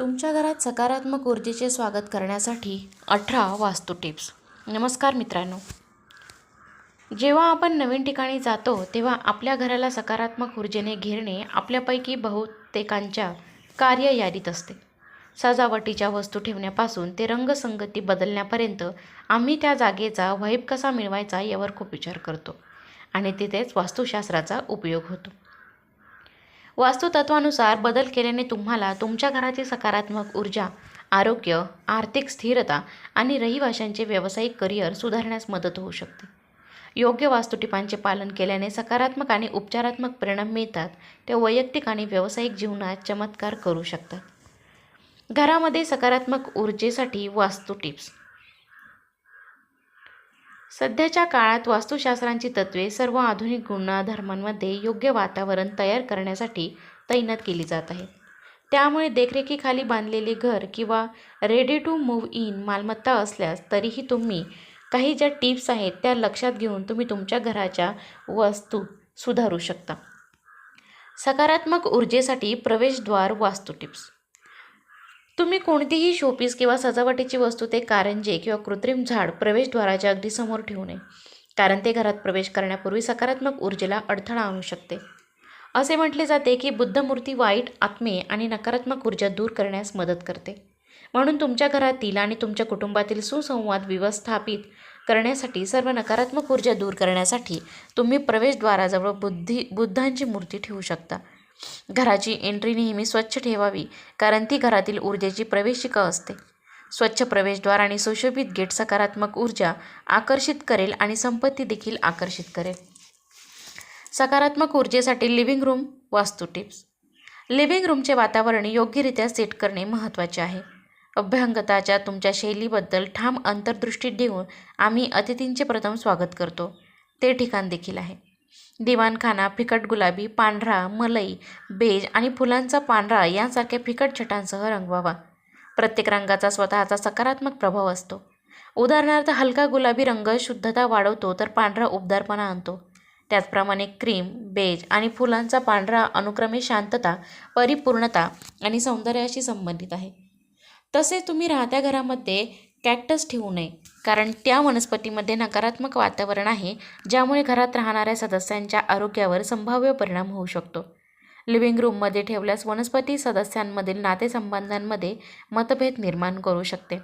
तुमच्या घरात सकारात्मक ऊर्जेचे स्वागत करण्यासाठी अठरा वास्तू टिप्स. नमस्कार मित्रांनो. जेव्हा आपण नवीन ठिकाणी जातो तेव्हा आपल्या घराला सकारात्मक ऊर्जेने घेरणे आपल्यापैकी बहुतेकांच्या कार्य यादीत असते. सजावटीच्या वस्तू ठेवण्यापासून ते रंगसंगती बदलण्यापर्यंत आम्ही त्या जागेचा व्हाईब कसा मिळवायचा यावर खूप विचार करतो आणि तिथेच वास्तुशास्त्राचा उपयोग होतो. वास्तुतत्वानुसार बदल केल्याने तुम्हाला तुमच्या घराची सकारात्मक ऊर्जा आरोग्य आर्थिक स्थिरता आणि रहिवाशांचे व्यावसायिक करिअर सुधारण्यास मदत होऊ शकते. योग्य वास्तुटिपांचे पालन केल्याने सकारात्मक आणि उपचारात्मक परिणाम मिळतात. ते वैयक्तिक आणि व्यावसायिक जीवनात चमत्कार करू शकतात. घरामध्ये सकारात्मक ऊर्जेसाठी वास्तू टिप्स सध्याच्या काळात वास्तुशास्त्रांची तत्त्वे सर्व आधुनिक गुणधर्मांमध्ये योग्य वातावरण तयार करण्यासाठी तैनात केली जात आहेत त्यामुळे देखरेखीखाली बांधलेले घर किंवा रेडी टू मूव्ह इन मालमत्ता असल्यास तरीही तुम्ही काही ज्या टिप्स आहेत त्या लक्षात घेऊन तुम्ही तुमच्या घराच्या वस्तू सुधारू शकता. सकारात्मक ऊर्जेसाठी प्रवेशद्वार वास्तू टिप्स. तुम्ही कोणतीही शोपीस किंवा सजावटीची वस्तू ते कारंजे किंवा कृत्रिम झाड प्रवेशद्वाराच्या अगदी समोर ठेवू नये. कारण ते घरात प्रवेश करण्यापूर्वी सकारात्मक ऊर्जेला अडथळा आणू शकते. असे म्हटले जाते की बुद्धमूर्ती वाईट आत्मे आणि नकारात्मक ऊर्जा दूर करण्यास मदत करते. म्हणून तुमच्या घरातील आणि तुमच्या कुटुंबातील सुसंवाद व्यवस्थापित करण्यासाठी सर्व नकारात्मक ऊर्जा दूर करण्यासाठी तुम्ही प्रवेशद्वाराजवळ बुद्धी बुद्धांची मूर्ती ठेवू शकता. घराची एंट्री नेहमी स्वच्छ ठेवावी कारण ती घरातील ऊर्जेची प्रवेशिका असते. स्वच्छ प्रवेशद्वार आणि सुशोभित गेट सकारात्मक ऊर्जा आकर्षित करेल आणि संपत्ती देखील आकर्षित करेल. सकारात्मक ऊर्जेसाठी living room vastu tips living रूमचे वातावरण योग्यरित्या सेट करणे महत्त्वाचे आहे. अभ्यंगताच्या तुमच्या शैलीबद्दल ठाम अंतर्दृष्टी देऊन आम्ही अतिथींचे प्रथम स्वागत करतो. ते ठिकाण देखील आहे. दिवाणखाना फिकट गुलाबी पांढरा मलई बेज आणि फुलांचा पांढरा यांसारख्या फिकट छटांसह रंगवावा. प्रत्येक रंगाचा स्वतःचा सकारात्मक प्रभाव असतो. उदाहरणार्थ हलका गुलाबी रंग शुद्धता वाढवतो तर पांढरा उबदारपणा आणतो. त्याचप्रमाणे क्रीम बेज आणि फुलांचा पांढरा अनुक्रमे शांतता परिपूर्णता आणि सौंदर्याशी संबंधित आहे. तसेच तुम्ही राहत्या घरामध्ये कॅक्टस ठेवू नये. कारण त्या वनस्पतीमध्ये नकारात्मक वातावरण आहे ज्यामुळे घरात राहणाऱ्या सदस्यांच्या आरोग्यावर संभाव्य परिणाम होऊ शकतो. लिव्हिंग रूममध्ये ठेवल्यास वनस्पती सदस्यांमधील नातेसंबंधांमध्ये मतभेद निर्माण करू शकते.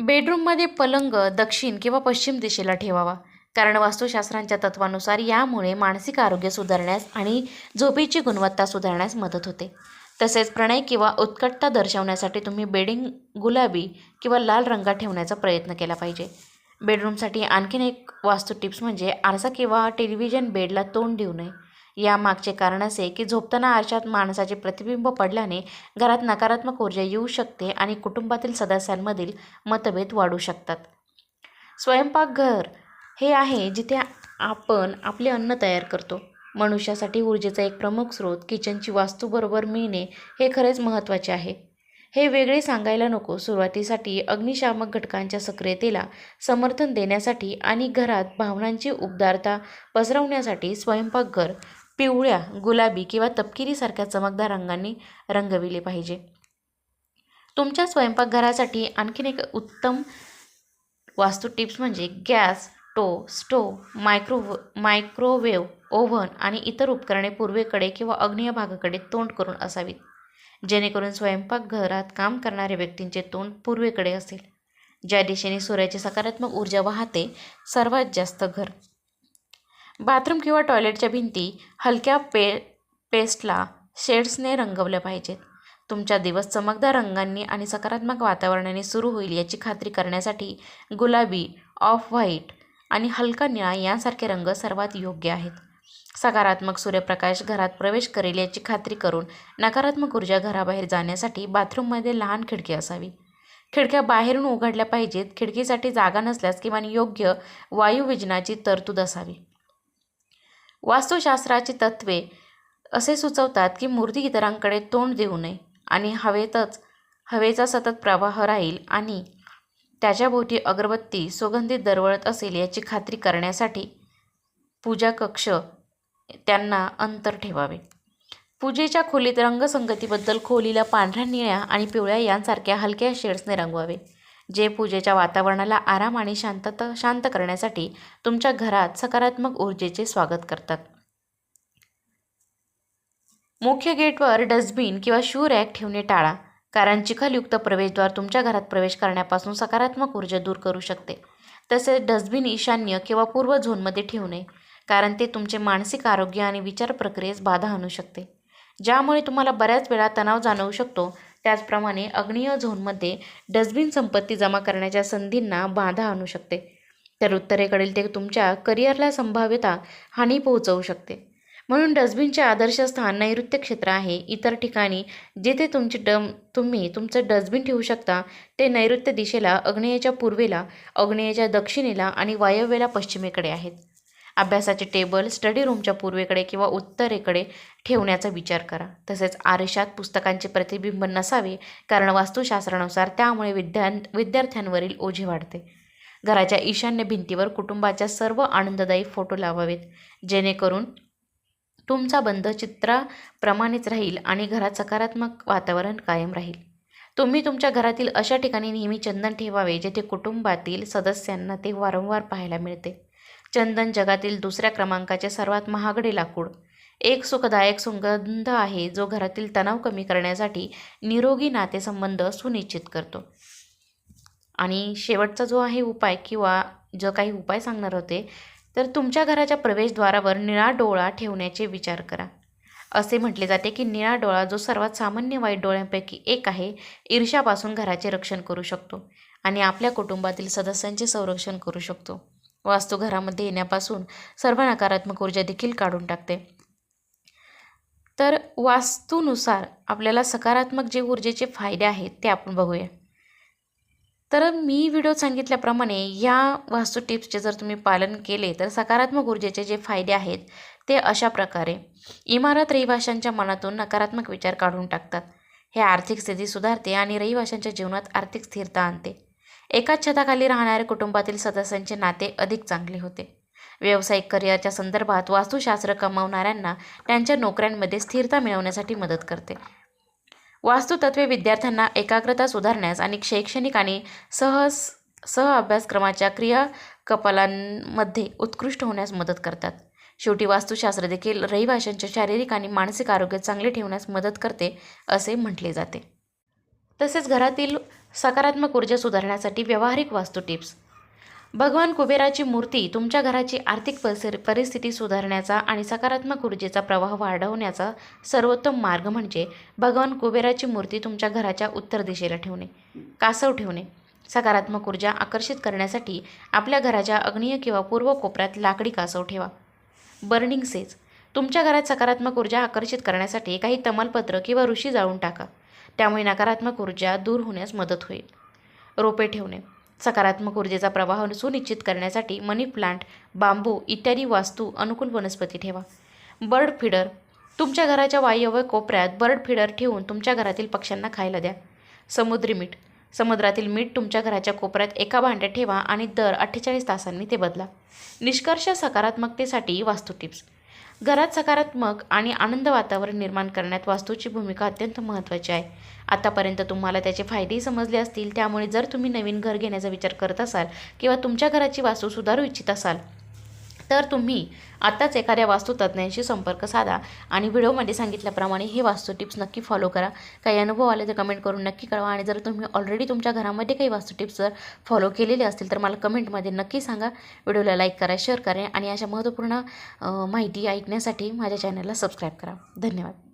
बेडरूममध्ये पलंग दक्षिण किंवा पश्चिम दिशेला ठेवावा. कारण वास्तुशास्त्रांच्या तत्वानुसार यामुळे मानसिक आरोग्य सुधारण्यास आणि झोपेची गुणवत्ता सुधारण्यास मदत होते. तसेच प्रणय किंवा उत्कटता दर्शवण्यासाठी तुम्ही बेडिंग गुलाबी किंवा लाल रंगात ठेवण्याचा प्रयत्न केला पाहिजे. बेडरूमसाठी आणखीन एक वास्तू टिप्स म्हणजे आरसा किंवा टेलिव्हिजन बेडला तोंड देऊ नये. यामागचे कारण असे की झोपताना आरशात माणसाचे प्रतिबिंब पडल्याने घरात नकारात्मक ऊर्जा येऊ शकते आणि कुटुंबातील सदस्यांमधील मतभेद वाढू शकतात. स्वयंपाकघर हे आहे जिथे आपण आपले अन्न तयार करतो. मनुष्यासाठी ऊर्जेचा एक प्रमुख स्रोत किचनची वास्तू बरोबर मिळणे हे खरेच महत्त्वाचे आहे. हे वेगळे सांगायला नको. सुरुवातीसाठी अग्निशामक घटकांच्या सक्रियतेला समर्थन देण्यासाठी आणि घरात भावनांची उबदारता पसरवण्यासाठी स्वयंपाकघर पिवळ्या गुलाबी किंवा तपकिरीसारख्या चमकदार रंगांनी रंगविले पाहिजे. तुमच्या स्वयंपाकघरासाठी आणखीन एक उत्तम वास्तू टिप्स म्हणजे गॅस टो स्टोव मायक्रोव मायक्रोवेव्ह ओव्हन आणि इतर उपकरणे पूर्वेकडे किंवा अग्नेय भागाकडे तोंड करून असावीत जेणेकरून स्वयंपाकघरात काम करणाऱ्या व्यक्तींचे तोंड पूर्वेकडे असेल ज्या दिशेने सूर्याची सकारात्मक ऊर्जा वाहते सर्वात जास्त घर. बाथरूम किंवा टॉयलेटच्या भिंती हलक्या पे पेस्टला शेड्सने रंगवल्या पाहिजेत. तुमचा दिवस चमकदार रंगांनी आणि सकारात्मक वातावरणाने सुरू होईल याची खात्री करण्यासाठी गुलाबी ऑफ व्हाईट आणि हलका निळा यांसारखे रंग सर्वात योग्य आहेत. सकारात्मक सूर्यप्रकाश घरात प्रवेश करेल याची खात्री करून नकारात्मक ऊर्जा घराबाहेर जाण्यासाठी बाथरूममध्ये लहान खिडकी असावी. खिडक्या बाहेरून उघडल्या पाहिजेत. खिडकीसाठी जागा नसल्यास किमान योग्य वायुविजनाची तरतूद असावी. वास्तुशास्त्राची तत्त्वे असे सुचवतात की मूर्ती इतरांकडे तोंड देऊ नये आणि हवेतच हवेचा सतत प्रवाह राहील आणि त्याच्याभोवती अगरबत्ती सुगंधित दरवळत असेल याची खात्री करण्यासाठी पूजा कक्ष त्यांना अंतर ठेवावे. पूजेच्या खोलीत रंगसंगतीबद्दल खोलीला पांढऱ्या निळ्या आणि पिवळ्या यांसारख्या हलक्या शेड्सने रंगवावे जे पूजेच्या वातावरणाला आराम आणि शांतता शांत करण्यासाठी तुमच्या घरात सकारात्मक ऊर्जेचे स्वागत करतात. मुख्य गेटवर डस्टबिन किंवा शू रॅक ठेवणे टाळा कारण चिखलयुक्त प्रवेशद्वार तुमच्या घरात प्रवेश करण्यापासून सकारात्मक ऊर्जा दूर करू शकते. तसेच डस्टबिन ईशान्य किंवा पूर्व झोनमध्ये ठेवू नये कारण ते तुमचे मानसिक आरोग्य आणि विचार प्रक्रियेस बाधा आणू शकते. ज्यामुळे तुम्हाला बऱ्याच वेळा तणाव जाणवू शकतो. त्याचप्रमाणे अग्नीय झोनमध्ये डस्टबिन संपत्ती जमा करण्याच्या संधींना बाधा आणू शकते. तर उत्तरेकडील ते तुमच्या करिअरला संभाव्यता हानी पोहोचवू शकते. म्हणून डस्टबिनचे आदर्श स्थान नैऋत्य क्षेत्र आहे. इतर ठिकाणी जिथे तुमची डम तुम्ही तुमचं डस्टबिन ठेवू शकता ते नैऋत्य दिशेला अग्नेयाच्या पूर्वेला अग्नेयाच्या दक्षिणेला आणि वायव्येला पश्चिमेकडे आहेत. अभ्यासाचे टेबल स्टडी रूमच्या पूर्वेकडे किंवा उत्तरेकडे ठेवण्याचा विचार करा. तसेच आरशात पुस्तकांचे प्रतिबिंब नसावे कारण वास्तुशास्त्रानुसार त्यामुळे विद्या विद्यार्थ्यांवरील ओझे वाढते. घराच्या ईशान्य भिंतीवर कुटुंबाच्या सर्व आनंददायी फोटो लावावेत जेणेकरून तुमचा बंध चित्राप्रमाणेच राहील आणि घरात सकारात्मक वातावरण कायम राहील. तुम्ही तुमच्या घरातील अशा ठिकाणी नेहमी चंदन ठेवावे जेथे कुटुंबातील सदस्यांना ते वारंवार पाहायला मिळते. चंदन जगातील दुसऱ्या क्रमांकाचे सर्वात महागडे लाकूड. एक सुखदायक सुगंध आहे जो घरातील तणाव कमी करण्यासाठी निरोगी नातेसंबंध सुनिश्चित करतो. आणि शेवटचा जो आहे उपाय किंवा जो काही उपाय सांगणार होते तर तुमच्या घराच्या प्रवेशद्वारावर निळा डोळा ठेवण्याचे विचार करा. असे म्हटले जाते की निळा डोळा जो सर्वात सामान्य वाईट डोळ्यांपैकी एक आहे ईर्ष्यापासून घराचे रक्षण करू शकतो आणि आपल्या कुटुंबातील सदस्यांचे संरक्षण करू शकतो. वास्तू घरामध्ये येण्यापासून सर्व नकारात्मक ऊर्जा देखील काढून टाकते. तर वास्तूनुसार आपल्याला सकारात्मक जे ऊर्जेचे फायदे आहेत ते आपण बघूया. तर मी व्हिडिओ सांगितल्याप्रमाणे या वास्तू टिप्सचे जर तुम्ही पालन केले तर सकारात्मक ऊर्जेचे जे फायदे आहेत ते अशा प्रकारे. इमारत रहिवाशांच्या मनातून नकारात्मक विचार काढून टाकतात. हे आर्थिक स्थिती सुधारते आणि रहिवाशांच्या जीवनात आर्थिक स्थिरता आणते. एकाच छताखाली राहणाऱ्या कुटुंबातील सदस्यांचे नाते अधिक चांगले होते. व्यावसायिक करिअरच्या संदर्भात वास्तुशास्त्र कमावणाऱ्यांना त्यांच्या नोकऱ्यांमध्ये स्थिरता मिळवण्यासाठी मदत करते. वास्तुतत्वे विद्यार्थ्यांना एकाग्रता सुधारण्यास आणि शैक्षणिक आणि सहस सह अभ्यासक्रमाच्या क्रियाकपालांमध्ये उत्कृष्ट होण्यास मदत करतात. शेवटी वास्तुशास्त्र देखील रहिवाशांच्या शारीरिक आणि मानसिक आरोग्य चांगले ठेवण्यास मदत करते असे म्हटले जाते. तसेच घरातील सकारात्मक ऊर्जा सुधारण्यासाठी व्यावहारिक वास्तू टिप्स. भगवान कुबेराची मूर्ती तुमच्या घराची आर्थिक परिसर परिस्थिती सुधारण्याचा आणि सकारात्मक ऊर्जेचा प्रवाह वाढवण्याचा सर्वोत्तम मार्ग म्हणजे भगवान कुबेराची मूर्ती तुमच्या घराच्या उत्तर दिशेला ठेवणे कासव ठेवणे. सकारात्मक ऊर्जा आकर्षित करण्यासाठी आपल्या घराच्या अग्नीय किंवा पूर्व कोपऱ्यात लाकडी कासव ठेवा. Burning sage. तुमच्या घरात सकारात्मक ऊर्जा आकर्षित करण्यासाठी काही तमालपत्र किंवा ऋषी जाळून टाका. त्यामुळे नकारात्मक ऊर्जा दूर होण्यास मदत होईल. रोपे ठेवणे. सकारात्मक ऊर्जेचा प्रवाह सुनिश्चित करण्यासाठी मनी प्लांट बांबू इत्यादी वास्तू अनुकूल वनस्पती ठेवा. Bird feeder. तुमच्या घराच्या वायव्य कोपऱ्यात बर्ड फिडर ठेवून तुमच्या घरातील पक्ष्यांना खायला द्या. समुद्री मीठ. समुद्रातील मीठ तुमच्या घराच्या कोपऱ्यात एका भांड्यात ठेवा आणि दर अठ्ठेचाळीस तासांनी ते बदला. निष्कर्ष सकारात्मकतेसाठी वास्तू टिप्स. घरात सकारात्मक आणि आनंद वातावरण निर्माण करण्यात वास्तूची भूमिका अत्यंत महत्त्वाची आहे. आतापर्यंत तुम्हाला त्याचे फायदेही समजले असतील त्यामुळे जर तुम्ही नवीन घर घेण्याचा विचार करत असाल किंवा तुमच्या घराची वास्तू सुधारू इच्छित असाल तर तुम्ही आत्ताच एखाद्या वास्तुतज्ञांशी संपर्क साधा आणि व्हिडिओमध्ये सांगितल्याप्रमाणे हे वास्तू टिप्स नक्की फॉलो करा. काही अनुभव आले तर कमेंट करून नक्की कळवा आणि जर तुम्ही ऑलरेडी तुमच्या घरामध्ये काही वास्तू टिप्स जर फॉलो केलेले असतील तर मला कमेंटमध्ये नक्की सांगा. व्हिडिओला लाईक करा शेअर करा आणि अशा महत्त्वपूर्ण माहिती ऐकण्यासाठी माझ्या चॅनलला सबस्क्राईब करा. धन्यवाद.